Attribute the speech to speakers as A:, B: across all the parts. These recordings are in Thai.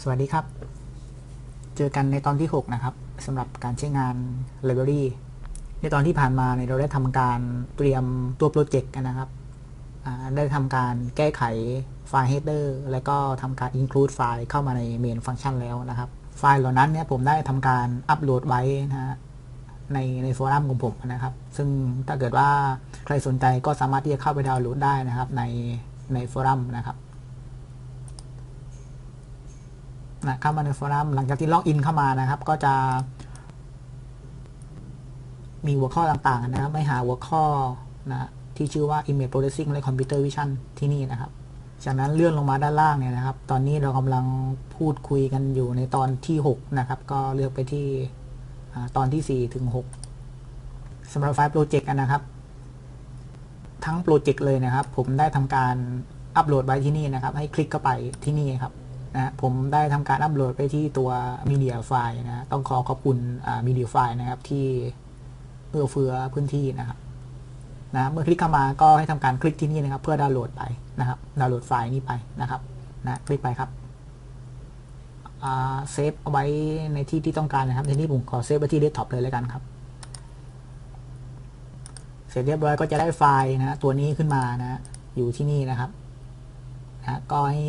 A: สวัสดีครับ เจอกันในตอนที่ 6 นะครับสำหรับการใช้งาน Library ในตอนที่ผ่านมาเนี่ยเราได้ทำการเตรียมตัวโปรเจกต์กันนะครับ ได้ทำการแก้ไขไฟล์ header และก็ทำการ include ไฟล์เข้ามาใน main function แล้วนะครับ ไฟล์เหล่านั้นเนี่ยผมได้ทำการอัปโหลดไว้นะฮะในในโฟรัมของผมนะครับ ซึ่งถ้าเกิดว่าใครสนใจก็สามารถที่จะเข้าไปดาวน์โหลดได้นะครับในในโฟรัมนะครับ นะเข้ามาในโฟรัมหลังจากที่ล็อกอินเข้ามานะครับ ก็จะ มีหัวข้อต่างๆนะครับไม่หาหัวข้อนะที่ชื่อว่า Image Processing และ Computer Vision ที่นี่นะครับ จากนั้นเลื่อนลงมาด้านล่างเนี่ยนะครับ ตอนนี้เรากำลังพูดคุยกันอยู่ในตอนที่ 6 นะครับ ก็เลือกไปที่ตอนที่ 4 ถึง 6สำหรับไฟล์โปรเจกต์นะครับ ทั้งโปรเจกต์เลยนะครับ ผมได้ทำการอัปโหลดไว้ที่นี่นะครับ ให้คลิกเข้าไปที่นี่ครับ นะผมได้ทำการอัปโหลดไปที่ตัว Media File นะต้องขอขอบคุณ Media File นะครับที่เอื้อเฟื้อพื้นที่นะครับนะเมื่อคลิกเข้ามาก็ให้ทำการคลิกที่นี่นะครับ เพื่อดาวน์โหลดไปนะครับ ดาวน์โหลดไฟล์นี้ไปนะครับนะคลิกไปครับเซฟเอาไว้ในที่ที่ต้องการนะครับทีนี้ผมขอเซฟไว้ที่เดสก์ท็อปเลยแล้วกันครับ เสร็จเรียบร้อยก็จะได้ไฟล์นะตัวนี้ขึ้นมานะ อยู่ที่นี่นะครับนะก็ให้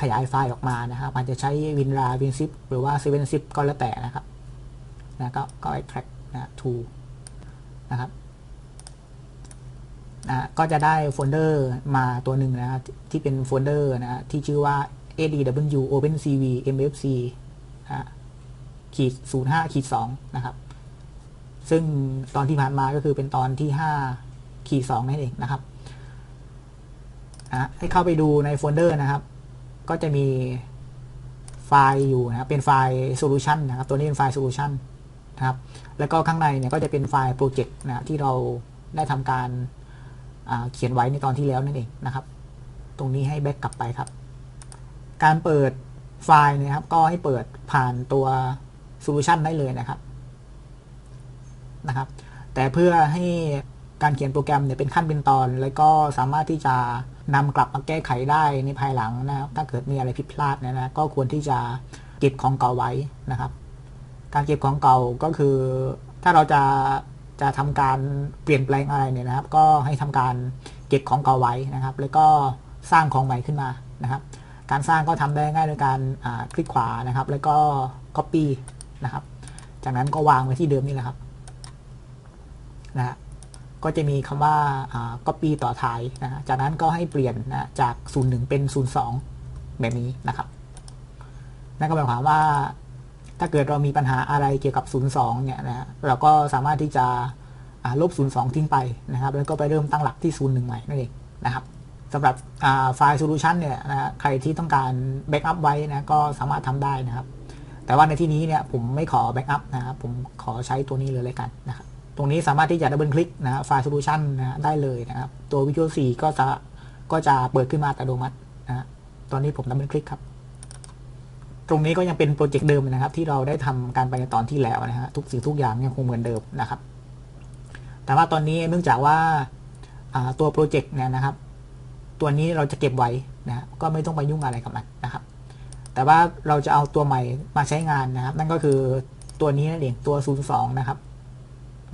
A: ขยายไฟล์ออกมานะครับอาจจะใช้ WinRAR WinZip หรือว่า 7zip ก็แล้วแต่นะครับนะก็ก็ extract นะ to นะครับนะก็จะได้โฟลเดอร์มาตัวหนึ่งนะครับที่เป็นโฟลเดอร์นะที่ชื่อว่า adw opencv mfc นะขีด05ขีด2นะครับ ซึ่งตอนที่ผ่านมาก็คือเป็นตอนที่5ขีด2นั่นเองนะครับนะให้เข้าไปดูในโฟลเดอร์นะครับ ก็จะมีไฟล์อยู่นะครับเป็นไฟล์ solution นะครับ ตัวนี้เป็นไฟล์ solution นะครับ แล้วก็ข้างในเนี่ยก็จะเป็นไฟล์โปรเจกต์นะที่เราได้ทำการเขียนไว้ในตอนที่แล้วนั่นเองนะครับ ตรงนี้ให้แบ็กกลับไปครับ การเปิดไฟล์นะครับ ก็ให้เปิดผ่านตัวโซลูชันได้เลยนะครับนะครับ แต่เพื่อให้การเขียนโปรแกรมเนี่ยเป็นขั้นเป็นตอน แล้วก็สามารถที่จะ นำกลับมาแก้ไขได้ในภายหลังนะครับถ้าเกิดมีอะไรผิดพลาดนะนะก็ควรที่จะเก็บของเก่าไว้นะครับ การเก็บของเก่าก็คือถ้าเราจะจะทำการเปลี่ยนแปลงอะไรเนี่ยนะครับ ก็ให้ทำการเก็บของเก่าไว้นะครับ แล้วก็สร้างของใหม่ขึ้นมานะครับ การสร้างก็ทำได้ง่ายโดยการคลิกขวานะครับ แล้วก็ copy นะครับ จากนั้นก็วางไว้ที่เดิมนี่แหละครับนะฮะ ก็จะมีคำว่า copy ต่อท้ายนะจากนั้นก็ให้เปลี่ยนนะจาก 01 เป็น 02 แบบนี้นะครับ นั่นก็หมายความว่า ถ้าเกิดเรามีปัญหาอะไรเกี่ยวกับ 02 เนี่ยนะเราก็สามารถที่จะลบ 02 ทิ้งไปนะครับ แล้วก็ไปเริ่มตั้งหลักที่ 01 ใหม่นั่นเองนะครับสำหรับไฟล์โซลูชันเนี่ยนะใครที่ต้องการแบ็กอัพไว้นะก็สามารถทำได้นะครับ แต่ว่าในที่นี้เนี่ยผมไม่ขอแบ็กอัพนะครับ ผมขอใช้ตัวนี้เลยเลยกันนะครับ รงนี้สามารถที่จะดับเบิลคลิกนะไฟล์โซลูชันนะได้เลยนะครับ ตัว Visual 4 ก็จะก็จะเปิดขึ้นมาอัตโนมัตินะตอนนี้ผมดับเบิลคลิกครับตรงนี้ก็ยังเป็นโปรเจกต์เดิมนะครับ ที่เราได้ทำการไปในตอนที่แล้วนะฮะทุกสิ่งทุกอย่างยังคงเหมือนเดิมนะครับ แต่ว่าตอนนี้เนื่องจากว่าตัวโปรเจกต์เนี่ยนะครับ ตัวนี้เราจะเก็บไว้นะก็ไม่ต้องไปยุ่งอะไรกับมันนะครับ แต่ว่าเราจะเอาตัวใหม่มาใช้งานนะครับ นั่นก็คือตัวนี้นั่นเองตัว 02 นะครับ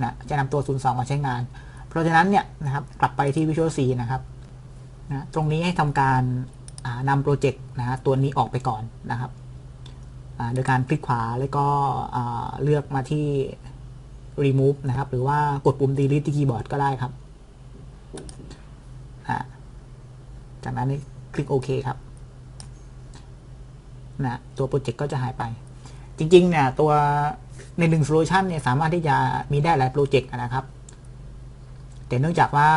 A: นะจะนำตัว 02 มาใช้งาน เพราะฉะนั้นเนี่ยนะครับกลับไปที่ Visual C นะครับนะตรงนี้ให้ทำการนำโปรเจกต์นะตัวนี้ออกไปก่อนนะครับโดยการคลิกขวาแล้วก็เลือกมาที่ remove นะครับ หรือว่ากดปุ่ม delete ที่คีย์บอร์ดก็ได้ครับ จากนั้นคลิกโอเคครับนะตัวโปรเจกต์ก็จะหายไป จริงๆเนี่ยตัว ในหนึ่งโซลูชันเนี่ยสามารถที่จะมีได้หลายโปรเจกต์นะครับ แต่เนื่องจากว่า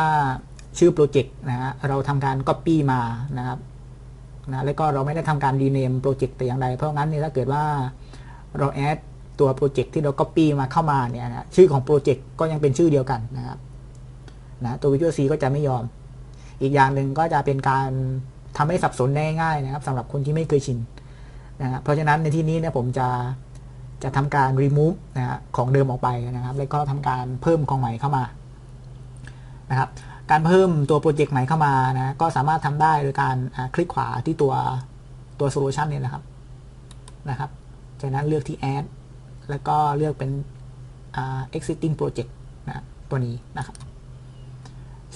A: ชื่อโปรเจกต์นะฮะเราทำการ Copy มานะครับนะแล้วก็เราไม่ได้ทำการรีเนมโปรเจกต์แต่อย่างใดเพราะงั้นเนี่ยถ้าเกิดว่าเราแอดตัวโปรเจกต์ที่เรา Copy มาเข้ามาเนี่ยนะชื่อของโปรเจกต์ก็ยังเป็นชื่อเดียวกันนะครับนะตัว Visual C ก็จะไม่ยอม อีกอย่างหนึ่งก็จะเป็นการทำให้สับสนได้ง่ายนะครับสำหรับคนที่ไม่เคยชินนะครับเพราะฉะนั้นในที่นี้เนี่ยผมจะ จะทำการ remove นะฮะของเดิมออกไปนะครับ แล้วก็ทำการเพิ่มของใหม่เข้ามานะครับการเพิ่มตัวโปรเจกต์ใหม่เข้ามานะก็สามารถทำได้โดยการคลิกขวาที่ตัวตัวโซลูชันเนี่ยนะครับนะครับ จากนั้นเลือกที่ add แล้วก็เลือกเป็น existing project นะตัวนี้นะครับ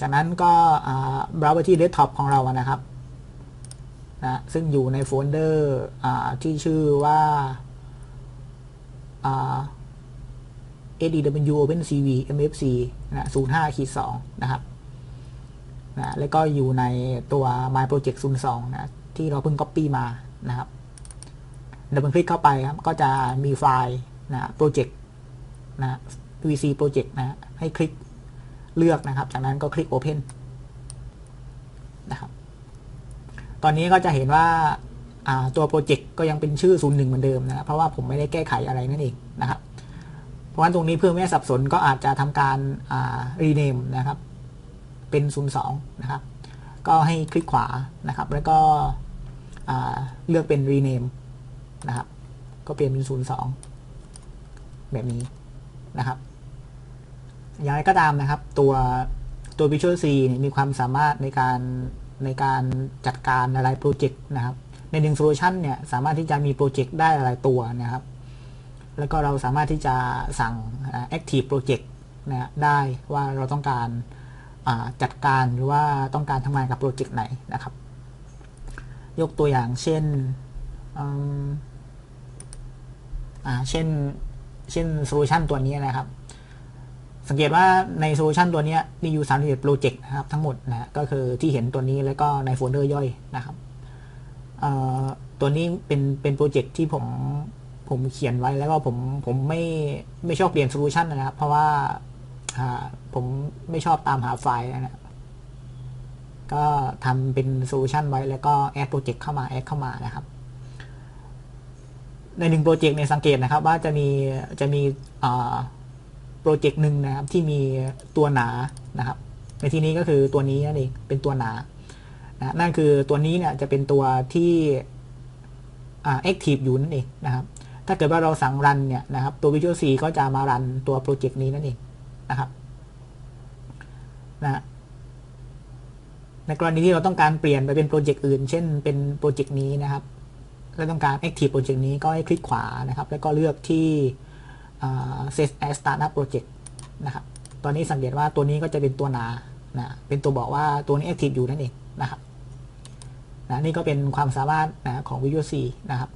A: จากนั้นก็เบราว์ไปที่ desktop ของเรานะครับนะซึ่งอยู่ในโฟลเดอร์ที่ชื่อว่า ADW OpenCV MFC นะ05ขีด2นะครับนะแล้วก็อยู่ในตัว My Project 02นะที่เราเพิ่ง copy มานะครับดับเบิลคลิกเข้าไปครับ ก็จะมีไฟล์นะโปรเจกต์นะ VC Project นะ ให้คลิกเลือกนะครับ จากนั้นก็คลิก Open นะครับ ตอนนี้ก็จะเห็นว่า ตัวโปรเจกต์ก็ยังเป็นชื่อ 01 เหมือนเดิมนะครับเพราะว่าผมไม่ได้แก้ไขอะไรนั่นเองนะครับ เพราะฉะนั้นตรงนี้เพื่อไม่ให้สับสนก็อาจจะทำการรีเนมนะครับเป็น 02 นะครับ ก็ให้คลิกขวานะครับ แล้วก็เลือกเป็น rename นะครับ ก็เปลี่ยนเป็น 02 แบบนี้นะครับอย่างไรก็ตามนะครับ ตัวตัว Visual C มีความสามารถในการในการจัดการอะไรโปรเจกต์นะครับ ในหนึ่งโซลูชันเนี่ยสามารถที่จะมีโปรเจกต์ได้หลายตัวนะครับ แล้วก็เราสามารถที่จะสั่ง Active Project นะได้ว่าเราต้องการจัดการหรือว่าต้องการทำงานกับโปรเจกต์ไหนนะครับ ยกตัวอย่างเช่นเช่น เช่นโซลูชันตัวนี้นะครับ สังเกตว่าในโซลูชันตัวนี้มีอยู่31โปรเจกต์นะครับทั้งหมดนะก็คือที่เห็นตัวนี้แล้วก็ในโฟลเดอร์ย่อยนะครับ ตัวนี้เป็นเป็นโปรเจกต์ที่ผมผมเขียนไว้แล้วก็ผมผมไม่ไม่ชอบเปลี่ยนโซลูชันนะครับ เพราะว่าผมไม่ชอบตามหาไฟล์นะก็ทำเป็นโซลูชันไว้แล้วก็แอดโปรเจกต์เข้ามาแอดเข้ามานะครับ ในหนึ่งโปรเจกต์เนี่ยสังเกตนะครับ ว่าจะมีจะมีโปรเจกต์หนึ่งนะครับที่มีตัวหนานะครับ ในที่นี้ก็คือตัวนี้นั่นเองเป็นตัวหนา นะนั่นคือตัวนี้เนี่ยจะเป็นตัวที่ active อยู่นั่นเองนะครับ ถ้าเกิดว่าเราสั่งรันเนี่ยนะครับ ตัว Visual C ก็จะมารันตัวโปรเจกต์นี้นั่นเองนะครับนะในกรณีที่เราต้องการเปลี่ยนไปเป็นโปรเจกต์อื่น เช่นเป็นโปรเจกต์นี้นะครับ แล้วต้องการ active โปรเจกต์นี้ก็ให้คลิกขวานะครับ แล้วก็เลือกที่ set as startup project นะครับ ตอนนี้สังเกตว่าตัวนี้ก็จะเป็นตัวหนานะเป็นตัวบอกว่าตัวนี้ active อยู่นั่นเองนะครับ นะนี่ก็เป็นความสามารถนะของ Visual C นะครับ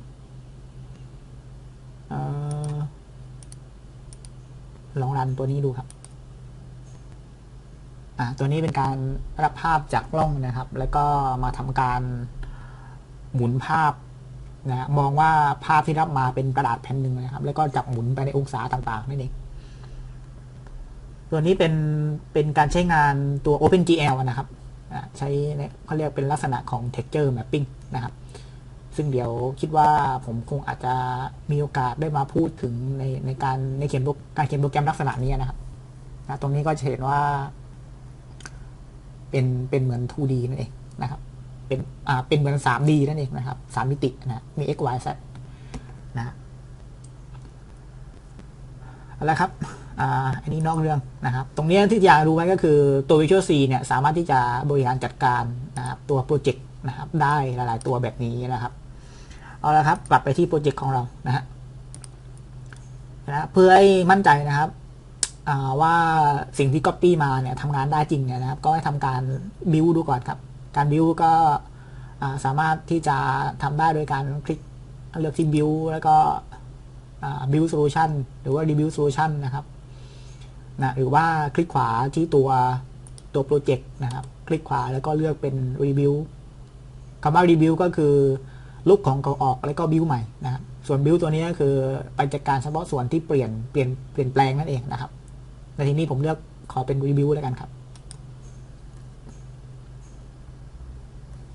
A: ลองรันตัวนี้ดูครับตัวนี้เป็นการรับภาพจากกล้องนะครับ แล้วก็มาทำการหมุนภาพนะมองว่าภาพที่รับมาเป็นกระดาษแผ่นหนึ่งนะครับ แล้วก็จับหมุนไปในองศาต่างๆนั่นเองตัวนี้เป็นเป็นการใช้งานตัว OpenGL นะครับ ใช้เขาเรียกเป็นลักษณะของ texture mapping นะครับ ซึ่งเดี๋ยวคิดว่าผมคงอาจจะมีโอกาสได้มาพูดถึงในในการในเขียนการเขียนโปรแกรมลักษณะนี้นะครับนะตรงนี้ก็จะเห็นว่า เป็นเป็นเหมือน 2D นั่นเองนะครับ เป็นอ่าเป็นเหมือน 3D นั่นเองนะครับ3มิตินะมี x y z นะอะไรครับ อันนี้นอกเรื่องนะครับ ตรงนี้ที่อยากรู้ไว้ก็คือตัว Visual C เนี่ยสามารถที่จะบริหารจัดการนะครับตัวโปรเจกต์นะครับได้หลาย ๆ ตัวแบบนี้นะครับ เอาละครับ กลับไปที่โปรเจกต์ของเรานะฮะนะเพื่อให้มั่นใจนะครับว่าสิ่งที่ Copy มาเนี่ยทำงานได้จริงเนี่ยนะครับ ก็ให้ทำการบิวดูก่อนครับ การบิวก็สามารถที่จะทำได้โดยการคลิกเลือกที่บิวแล้วก็บิวโซลูชันหรือว่ารีวิวโซลูชันนะครับ นะหรือว่าคลิกขวาที่ตัวตัวโปรเจกต์นะครับ คลิกขวาแล้วก็เลือกเป็นรีวิวคำว่ารีวิวก็คือลบของเก่าออกแล้วก็บิวใหม่นะครับส่วนบิวตัวนี้ก็คือไปจัดการเฉพาะส่วนที่เปลี่ยนเปลี่ยนเปลี่ยนแปลงนั่นเองนะครับในที่นี้ผมเลือกขอเป็นรีวิวแล้วกันครับ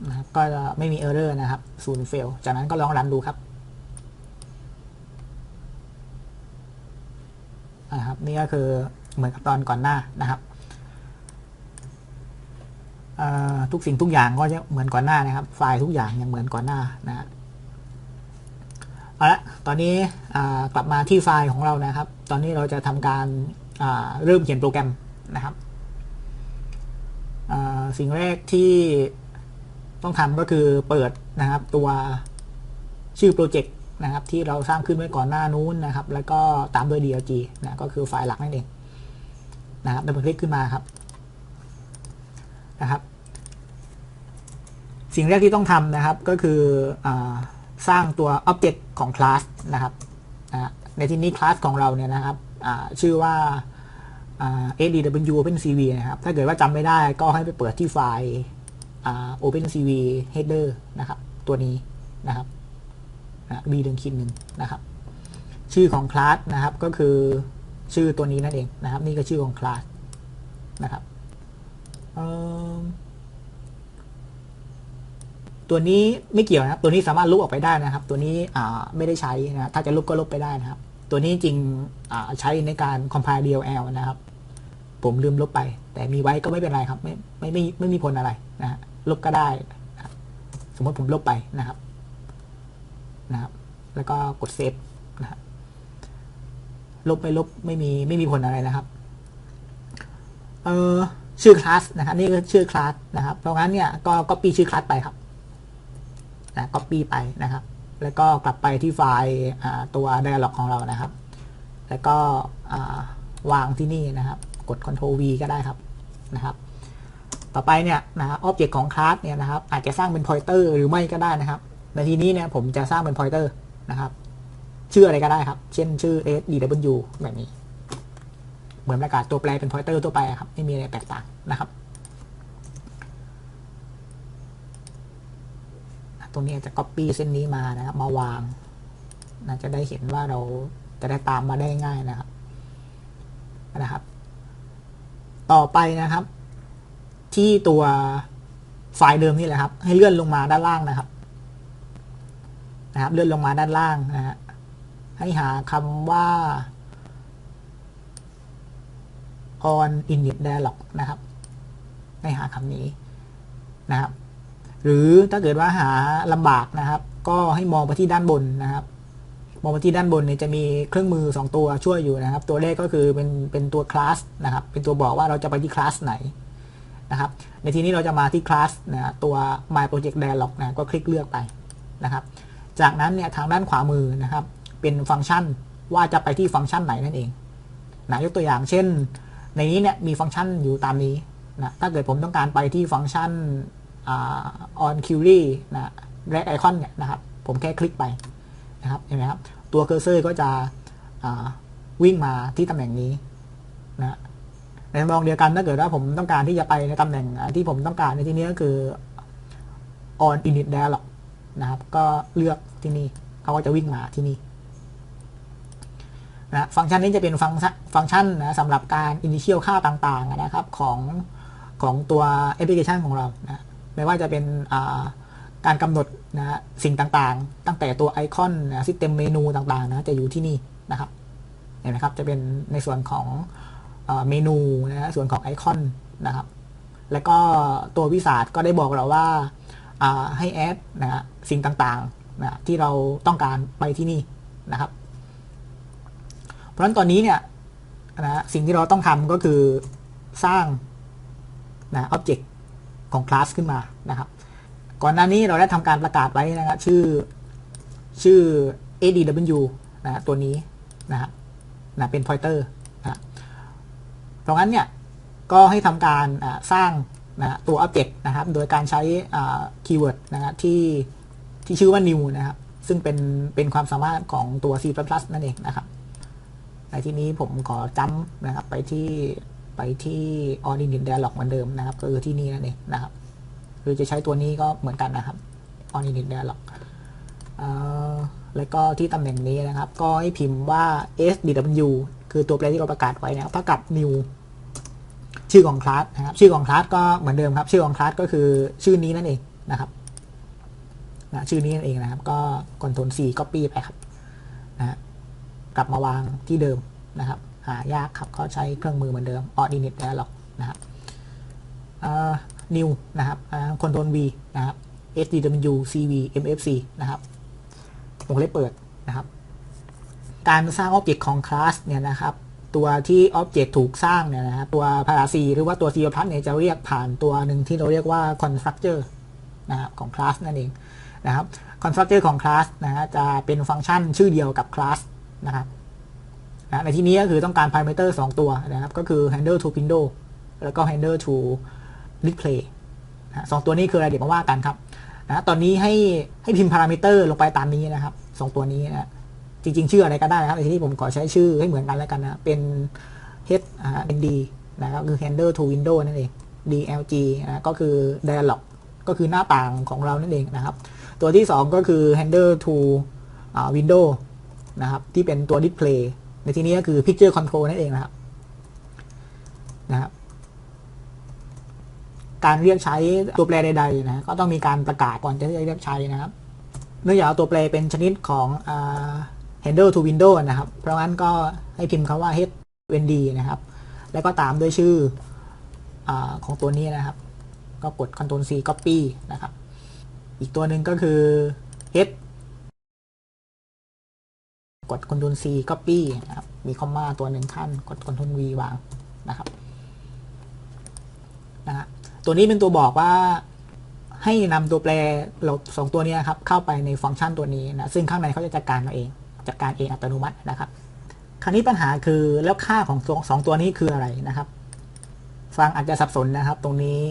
A: นะครับก็ไม่มีเออร์เรอร์นะครับศูนย์เฟลจากนั้นก็ลองรันดูครับนะครับนี่ก็คือ เหมือนกับตอนก่อนหน้านะครับทุกสิ่งทุกอย่างก็จะเหมือนก่อนหน้านะครับ ไฟล์ทุกอย่างยังเหมือนก่อนหน้านะเอาละตอนนี้กลับมาที่ไฟล์ของเรานะครับ ตอนนี้เราจะทำการเริ่มเขียนโปรแกรมนะครับสิ่งแรกที่ต้องทำก็คือเปิดนะครับตัวชื่อโปรเจกต์นะครับที่เราสร้างขึ้นไว้ก่อนหน้านู้นนะครับ แล้วก็ตามด้วย DLG นะก็คือไฟล์หลักนั่นเอง นะครับดับเบิลคลิกขึ้นมาครับนะครับ สิ่งแรกที่ต้องทำนะครับก็คืออสร้างตัว Object ของคลาสนะครับในที่นี้คลาสของเราเนี่ยนะครับชื่อว่า SDW OpenCV นะครับ ถ้าเกิดว่าจำไม่ได้ก็ให้ไปเปิดที่ไฟล์ OpenCV header นะครับ ตัวนี้นะครับบีดึงคิดหนึ่งนะครับ ชื่อของคลาสนะครับก็คือ ชื่อตัวนี้นั่นเองนะครับ นี่ก็ชื่อของคลาสนะครับตัวนี้ไม่เกี่ยวนะครับ ตัวนี้สามารถลบออกไปได้นะครับ ตัวนี้ไม่ได้ใช้นะถ้าจะลบก็ลบไปได้นะครับ ตัวนี้จริงใช้ในการ compile DLL นะครับ ผมลืมลบไป แต่มีไว้ก็ไม่เป็นไรครับ ไม่ไม่ไม่ไม่มีผลอะไรนะฮะลบก็ได้ สมมติผมลบไปนะครับนะครับ แล้วก็กดเซฟนะครับ ลบไปลบไม่มีไม่มีผลอะไรนะครับเออชื่อคลาสนะครับนี่ก็ชื่อคลาสนะครับเพราะงั้นเนี่ยก็ copy ชื่อคลาสไปครับนะ copy ไปนะครับ แล้วก็กลับไปที่ไฟล์ตัว dialog ของเรานะครับ แล้วก็วางที่นี่นะครับ กด Ctrl V ก็ได้ครับนะครับต่อไปเนี่ยนะครับ object ของคลาสเนี่ยนะครับอาจจะสร้างเป็น pointer หรือไม่ก็ได้นะครับ ในที่นี้เนี่ยผมจะสร้างเป็น pointer นะครับ ชื่ออะไรก็ได้ครับ เช่นชื่อ sdw แบบนี้ เหมือนประกาศตัวแปรเป็น pointer ตัวไปครับ ไม่มีอะไรแตกต่างนะครับ ตรงนี้จะ copy เส้นนี้มานะครับ มาวางนะจะได้เห็นว่าเราจะได้ตามมาได้ง่ายนะครับนะครับ ต่อไปนะครับ ที่ตัวไฟล์เดิมนี่แหละครับ ให้เลื่อนลงมาด้านล่างนะครับ นะครับ เลื่อนลงมาด้านล่างนะฮะ ให้หาคำว่า on init dialog นะครับ ให้หาคำนี้นะครับ หรือถ้าเกิดว่าหาลำบากนะครับ ก็ให้มองไปที่ด้านบนนะครับ มองไปที่ด้านบนเนี่ยจะมีเครื่องมือ 2 ตัวช่วยอยู่นะครับ ตัวแรกก็คือเป็นเป็นตัวคลาสนะครับ เป็นตัวบอกว่าเราจะไปที่คลาสไหนนะครับ ในที่นี้เราจะมาที่คลาสนะตัว my project dialog นะก็คลิกเลือกไปนะครับ จากนั้นเนี่ยทางด้านขวามือนะครับ เป็นฟังก์ชันว่าจะไปที่ฟังก์ชันไหนนั่นเองนะยกตัวอย่างเช่น ในนี้เนี่ยมีฟังก์ชันอยู่ตามนี้นะถ้าเกิดผมต้องการไปที่ฟังก์ชัน on query นะ drag icon เนี่ยนะครับ ผมแค่คลิกไปนะครับเห็นไหมครับ ตัวเคอร์เซอร์ก็จะวิ่งมาที่ตำแหน่งนี้นะในมองเดียวกันถ้าเกิดว่าผมต้องการที่จะไปในตำแหน่งที่ผมต้องการในที่นี้ก็คือ on init dialog นะครับ ก็เลือกที่นี่เขาก็จะวิ่งมาที่นี่ นะฟังก์ชันนี้จะเป็นฟังฟังก์ชันนะสำหรับการ initial ค่าต่างๆนะครับของของตัวแอปพลิเคชันของเรานะไม่ว่าจะเป็นการกำหนดนะสิ่งต่างๆ ตั้งแต่ตัวไอคอนนะซิสเต็มเมนูต่างๆนะจะอยู่ที่นี่นะครับเห็นไหมครับจะเป็นในส่วนของเมนูนะส่วนของไอคอนนะครับแล้วก็ตัววิสาดก็ได้บอกเราว่าให้แอดนะสิ่งต่างๆนะที่เราต้องการไปที่นี่นะครับ เพราะฉะนั้นตอนนี้เนี่ยนะสิ่งที่เราต้องทำก็คือสร้างนะอ็อบเจกต์ของคลาสขึ้นมานะครับ ก่อนหน้านี้เราได้ทำการประกาศไว้นะครับชื่อชื่อ adw นะตัวนี้นะครับนะเป็น pointer นะเพราะงั้นเนี่ยก็ให้ทำการสร้างนะตัว Object นะครับ โดยการใช้คีย์เวิร์ดนะที่ที่ชื่อว่า new นะครับ ซึ่งเป็นเป็นความสามารถของตัว C++ นั่นเองนะครับ ในที่นี้ผมขอจำนะครับไปที่ไปที่ Ordinate Dialog เหมือนเดิมนะครับก็คือที่นี่นั่นเองนะครับหรือจะใช้ตัวนี้ก็เหมือนกันนะครับ Ordinate Dialog แล้วก็ที่ตำแหน่งนี้นะครับ ก็ให้พิมพ์ว่า sdw คือตัวแปรที่เราประกาศไว้นะครับเท่ากับ new ชื่อของคลาสนะครับ ชื่อของคลาสก็เหมือนเดิมครับ ชื่อของคลาสก็คือชื่อนี้นั่นเองนะครับนะชื่อนี้นั่นเองนะครับ ก็คอนโทรล C copy ไปครับนะ กลับมาวางที่เดิมนะครับ หายากครับก็ใช้เครื่องมือเหมือนเดิม ordinate dialog นะครับ new นะครับคอนโทรล V นะครับ sdw cv mfc นะครับวงเล็บเปิดนะครับ การสร้างออบเจกต์ของคลาสเนี่ยนะครับ ตัวที่ออบเจกต์ถูกสร้างเนี่ยนะฮะตัวพาราซีหรือว่าตัว C++ เนี่ยจะเรียกผ่านตัวหนึ่งที่เราเรียกว่า constructor นะครับของคลาสนั่นเองนะครับ constructor ของ class นะฮะจะเป็นฟังก์ชันชื่อเดียวกับ class นะครับนะในที่นี้ก็คือต้องการ parameter 2 ตัวนะครับ ก็คือ handle to window แล้วก็ handle to display นะสองตัวนี้คืออะไรเดี๋ยวมาว่ากันครับนะตอนนี้ให้ให้พิมพ์ parameter ลงไปตามนี้นะครับสองตัวนี้นะจริง ๆ ชื่ออะไรก็ได้นะครับในที่นี้ผมขอใช้ชื่อให้เหมือนกันแล้วกันนะเป็น h อ่า nd นะครับคือ handle to window นั่นเอง dlg นะก็คือ dialog ก็คือหน้าต่างของเรานั่นเองนะครับ ตัวที่ 2 ก็คือ handle to อ่า window นะครับ ที่เป็นตัว display ในที่นี้ก็คือ picture control นั่นเองนะครับนะครับ การเรียกใช้ตัวแปรใดๆนะก็ต้องมีการประกาศก่อนจะเรียกใช้นะครับ เนื่องจากตัวแปรเป็นชนิดของอ handle to window นะครับ เพราะงั้นก็ให้พิมพ์คำว่า h nd นะครับ แล้วก็ตามด้วยชื่ออของตัวนี้นะครับ ก็กด Ctrl C copy นะครับ อีกตัวหนึ่งก็คือ h กด Ctrl C copy นะครับมีคอมมาตัวหนึ่งขั้น กด Ctrl V วางนะครับนะฮะตัวนี้เป็นตัวบอกว่าให้นำตัวแปรเราสองตัวนี้ครับเข้าไปในฟังก์ชันตัวนี้นะซึ่งข้างในเขาจะจัดการมาเองจัดการเองอัตโนมัตินะครับ คราวนี้ปัญหาคือแล้วค่าของสองตัวนี้คืออะไรนะครับ ฟังอาจจะสับสนนะครับ ตรงนี้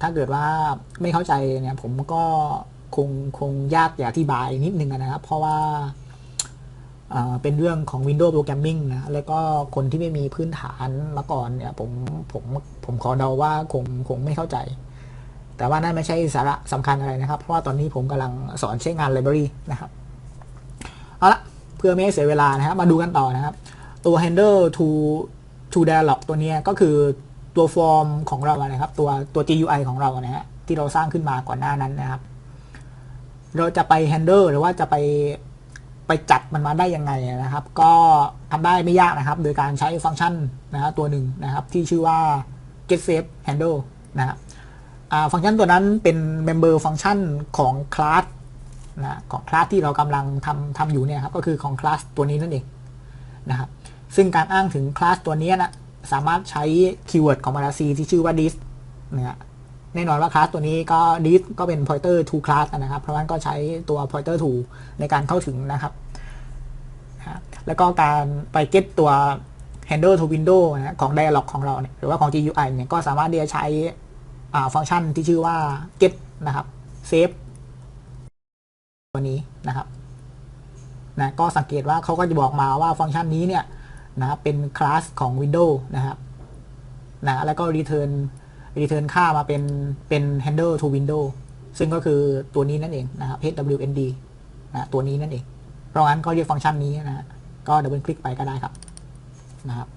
A: ถ้าเกิดว่าไม่เข้าใจเนี่ยผมก็คงคงยากจะอธิบายนิดนึงนะครับ เพราะว่า เป็นเรื่องของ Windows Programming นะ แล้วก็คนที่ไม่มีพื้นฐานมาก่อนเนี่ยผมผมผมขอเดาว่าคงคงไม่เข้าใจ แต่ว่านั่นไม่ใช่สาระสำคัญอะไรนะครับ เพราะว่าตอนนี้ผมกำลังสอนใช้งาน Library นะครับ เอาละเพื่อไม่ให้เสียเวลานะครับ มาดูกันต่อนะครับ ตัว handle to to dialog ตัวนี้ก็คือตัวฟอร์มของเรานะครับ ตัวตัว GUI ของเรานะฮะที่เราสร้างขึ้นมาก่อนหน้านั้นนะครับ เราจะไป handle หรือว่าจะไป ไปจัดมันมาได้ยังไงนะครับ ก็ทำได้ไม่ยากนะครับ โดยการใช้ฟังก์ชันนะฮะตัวหนึ่งนะครับ ที่ชื่อว่า get save handle นะครับฟังก์ชันตัวนั้นเป็น member ฟังก์ชันของ class นะของคลาสที่เรากำลังทำทำอยู่เนี่ยครับก็คือของคลาสตัวนี้นั่นเองนะครับซึ่งการอ้างถึงคลาสตัวนี้นะสามารถใช้คีย์เวิร์ดของมาราซีที่ชื่อว่า dis นะ แน่นอนว่าคลาสตัวนี้ก็ dis ก็เป็น pointer to class นะครับ เพราะฉะนั้นก็ใช้ตัว pointer to ในการเข้าถึงนะครับ แล้วก็การไป get ตัว handle to window นะของ dialog ของเราเนี่ยหรือว่าของ GUI เนี่ยก็สามารถที่จะใช้ฟังก์ชันที่ชื่อว่า get นะครับ save ตัวนี้นะครับนะก็สังเกตว่าเขาก็จะบอกมาว่าฟังก์ชันนี้เนี่ยนะเป็นคลาสของ Windows นะครับนะแล้วก็ return return ค่ามาเป็นเป็น handle to window ซึ่งก็คือตัวนี้นั่นเองนะครับ hwnd นะตัวนี้นั่นเอง เพราะงั้นก็เรียกฟังก์ชันนี้นะก็ดับเบิลคลิกไปก็ได้ครับนะครับ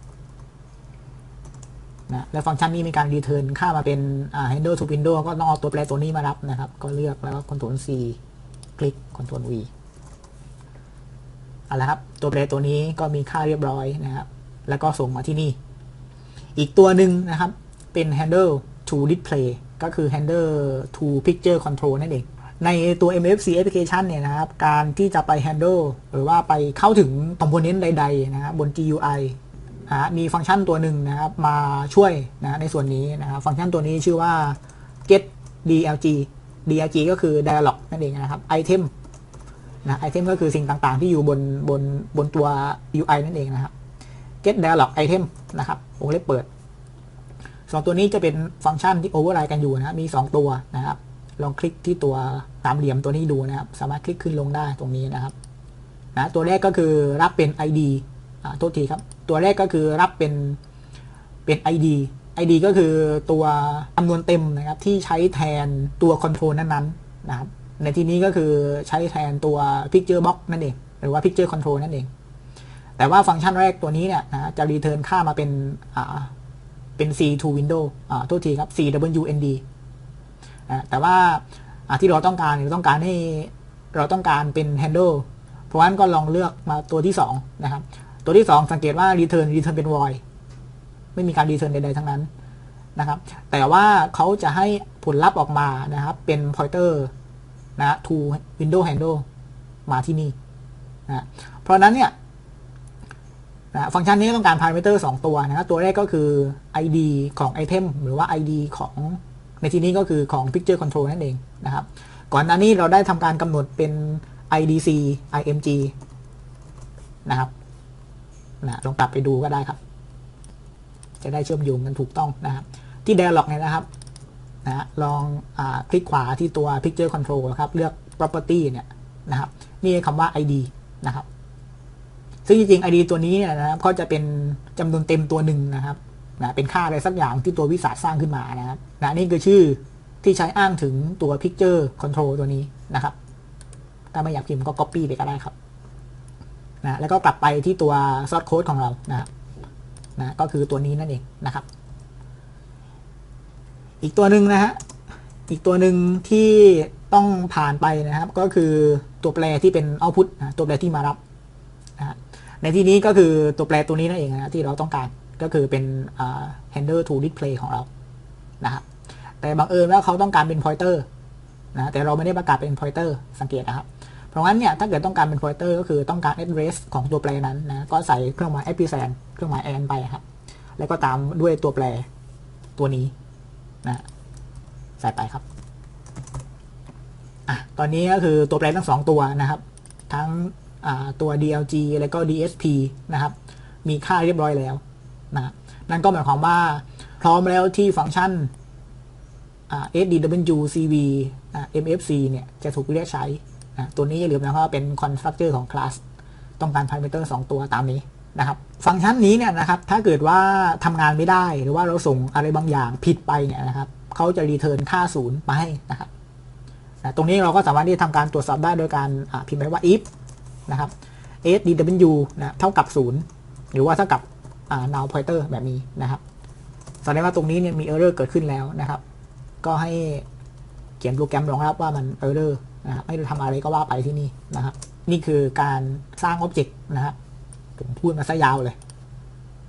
A: นะแล้วฟังก์ชันนี้มีการ return ค่ามาเป็น handle to window ก็ต้องเอาตัวแปรตัวนี้มารับนะครับ ก็เลือกแล้วก็ Ctrl C คลิก Ctrl V เอาละครับ ตัวแปรตัวนี้ก็มีค่าเรียบร้อยนะครับ แล้วก็ส่งมาที่นี่ อีกตัวหนึ่งนะครับ เป็น handle to display ก็คือ handle to picture control นั่นเอง ในตัว MFC application เนี่ยนะครับ การที่จะไป handle หรือว่าไปเข้าถึง component ใดๆนะครับบน GUI มีฟังก์ชันตัวหนึ่งนะครับ มาช่วยนะในส่วนนี้นะครับ ฟังก์ชันตัวนี้ชื่อว่า get dlg DLG ก็คือ dialog นั่นเองนะครับ item นะ item ก็คือสิ่งต่างๆ ที่อยู่บนบนบนตัว UI นั่นเองนะครับ get dialog item นะครับวงเล็บเปิด สองตัวนี้จะเป็นฟังก์ชันที่ override กันอยู่นะมี 2 ตัวนะครับ ลองคลิกที่ตัวสามเหลี่ยมตัวนี้ดูนะครับ สามารถคลิกขึ้นลงได้ตรงนี้นะครับนะตัวแรกก็คือรับเป็น ID อ่าโทษทีครับ ตัวแรกก็คือรับเป็นเป็น ID ID ก็คือตัวจำนวนเต็มนะครับ ที่ใช้แทนตัวคอนโทรลนั้นๆนะครับ ในที่นี้ก็คือใช้แทนตัว Picture Box นั่นเอง หรือว่า Picture Control นั่นเอง แต่ว่าฟังก์ชันแรกตัวนี้เนี่ยนะจะรีเทิร์นค่ามาเป็นอ่า เป็น C to window อ่าโทษทีครับ CWND อ่าแต่ว่าที่เราต้องการเราต้องการให้เราต้องการเป็น handle เพราะฉะนั้นก็ลองเลือกมาตัวที่ 2 นะครับ ตัวที่ 2 สังเกตว่า return return เป็น void ไม่มีการรีเทิร์นใดๆทั้งนั้นนะครับ แต่ว่าเขาจะให้ผลลัพธ์ออกมานะครับ เป็น pointer นะ to window handle มาที่นี่นะเพราะนั้นเนี่ย นะฟังก์ชันนี้ต้องการ parameter 2ตัวนะครับตัวแรกก็คือ id ของ item หรือว่า id ของในที่นี้ก็คือของ picture control นั่นเองนะครับ ก่อนหน้านี้เราได้ทำการกำหนดเป็น IDC IMG นะครับนะลองกลับไปดูก็ได้ครับ จะได้เชื่อมโยงกันถูกต้องนะครับ ที่ dialog เนี่ยนะครับนะลองอคลิกขวาที่ตัว picture control นะครับ เลือก property เนี่ยนะครับ นี่คำว่า ID นะครับ ซึ่งจริงๆ ID ตัวนี้เนี่ยนะครับก็จะเป็นจำนวนเต็มตัวหนึ่งนะครับนะเป็นค่าอะไรสักอย่างที่ตัววิสาสร้างขึ้นมานะครับนะนี่คือชื่อที่ใช้อ้างถึงตัว picture control ตัวนี้นะครับ ถ้าไม่อยากพิมพ์ก็ copy ไปก็ได้ครับนะแล้วก็กลับไปที่ตัว source code ของเรานะนะก็คือตัวนี้นั่นเองนะครับ อีกตัวหนึ่งนะฮะอีกตัวหนึ่งที่ต้องผ่านไปนะครับ ก็คือตัวแปรที่เป็น output นะตัวแปรที่มารับนะ ในที่นี้ก็คือตัวแปรตัวนี้นั่นเองนะที่เราต้องการก็คือเป็น handler to display ของเรานะครับแต่บังเอิญว่าเขาต้องการเป็น pointer นะแต่เราไม่ได้ประกาศเป็น pointer สังเกตนะครับ เพราะงั้นเนี่ยถ้าเกิดต้องการเป็น pointer ก็คือต้องการ address ของตัวแปรนั้นนะก็ใส่เครื่องหมาย ampersand เครื่องหมาย and ไปครับแล้วก็ตามด้วยตัวแปรตัวนี้นะใส่ไปครับอะตอนนี้ก็คือตัวแปรทั้งสองตัวนะครับ ทั้ง ตัว DLG แล้วก็ DSP นะครับ มีค่าเรียบร้อยแล้วนะนั่นก็หมายความว่าพร้อมแล้วที่ฟังก์ชัน SDW CV MFC เนี่ยจะถูกเรียกใช้ ตัวนี้อย่าลืมนะครับว่าเป็น constructor ของ class ต้องการ parameter 2ตัวตามนี้นะครับ ฟังก์ชันนี้เนี่ยนะครับ ถ้าเกิดว่าทำงานไม่ได้หรือว่าเราส่งอะไรบางอย่างผิดไปเนี่ยนะครับเขาจะรีเทิร์นค่าศูนย์มาให้นะครับตรงนี้เราก็สามารถที่จะทำการตรวจสอบได้โดยการพิมพ์ไปว่า if นะครับ SDW นะเท่ากับ 0 หรือว่าเท่ากับ null pointer แบบนี้นะครับแสดงว่าตรงนี้เนี่ยมี error เกิดขึ้นแล้วนะครับ ก็ให้เขียนโปรแกรมรองรับว่ามัน error นะครับไม่ได้ทำอะไรก็ว่าไปที่นี่นะครับ นี่คือการสร้าง object นะครับผมพูดมาซะยาวเลย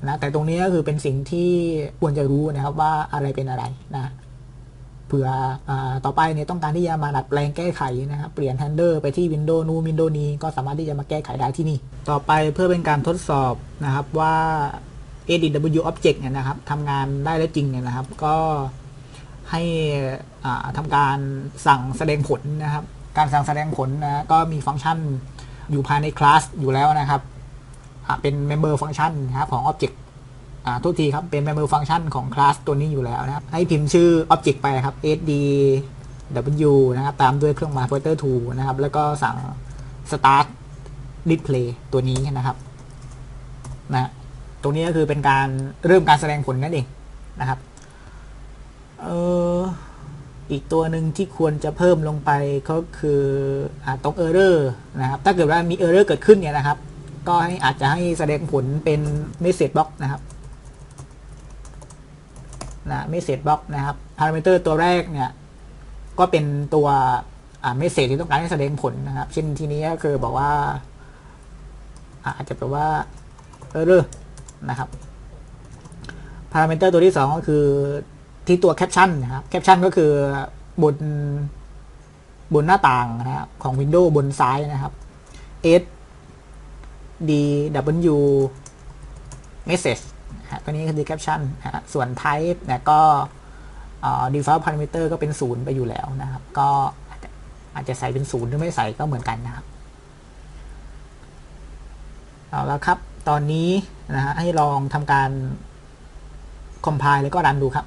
A: นะแต่ตรงนี้ก็คือเป็นสิ่งที่ควรจะรู้นะครับว่าอะไรเป็นอะไรนะ เผื่ออต่อไปเนี่ยต้องการที่จะมาดัดแปลงแก้ไขนะครับเปลี่ยน handler ไปที่ Windows นู้น Windows นี้ก็สามารถที่จะมาแก้ไขได้ที่นี่ ต่อไปเพื่อเป็นการทดสอบนะครับว่า ADW Object เนี่ยนะครับทำงานได้แล้วจริงเนี่ยนะครับ ก็ให้ทำการสั่งแสดงผลนะครับ การสั่งแสดงผลนะก็มีฟังก์ชันอยู่ภายในคลาสอยู่แล้วนะครับเป็น member function นะครับของ object อ่าทุกทีครับ เป็น member function ของคลาสตัวนี้อยู่แล้วนะครับ ให้พิมพ์ชื่อ object ไปครับ sd w นะครับ ตามด้วยเครื่องหมาย pointer to นะครับ แล้วก็สั่ง start display ตัวนี้นะครับนะตรงนี้ก็คือเป็นการเริ่มการแสดงผลนั่นเองนะครับเอออีกตัวหนึ่งที่ควรจะเพิ่มลงไปก็คืออตรง error นะครับ ถ้าเกิดว่ามี error เกิดขึ้นเนี่ยนะครับ ก็ให้อาจจะให้แสดงผลเป็น message box นะครับ นะ message box นะครับ parameter ตัวแรกเนี่ยก็เป็นตัวอ่า message ที่ต้องการให้แสดงผลนะครับ เช่นทีนี้ก็คือบอกว่า อาจจะแปลว่า error นะครับ parameter ตัวที่ 2 ก็คือที่ตัว caption นะครับ caption ก็คือบนบนหน้าต่างนะครับของ Windows บนซ้ายนะครับ s d w message ตัวนี้คือ caption ส่วน type เนี่ยก็ default parameter ก็เป็นศูนย์ไปอยู่แล้วนะครับ ก็อาจจะใส่เป็นศูนย์หรือไม่ใส่ก็เหมือนกันนะครับเอาแล้วครับ ตอนนี้นะฮะให้ลองทำการ compile แล้วก็รันดูครับ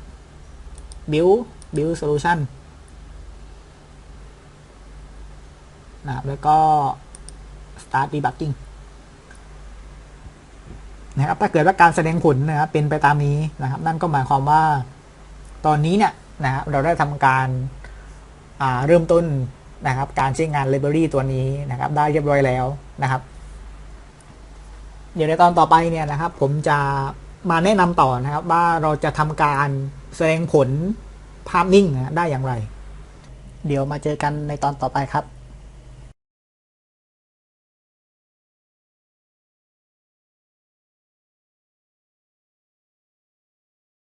A: build build solution นะครับแล้วก็ start debugging นะครับถ้าเกิดว่าการแสดงผลนะครับเป็นไปตามนี้นะครับ นั่นก็หมายความว่าตอนนี้เนี่ยนะครับเราได้ทำการเริ่มต้นนะครับการใช้งาน library ตัวนี้นะครับ ได้เรียบร้อยแล้วนะครับ เดี๋ยวในตอนต่อไปเนี่ยนะครับ ผมจะมาแนะนำต่อนะครับ ว่าเราจะทำการแสดงผลภาพนิ่งนะได้อย่างไร เดี๋ยวมาเจอกันในตอนต่อไปครับ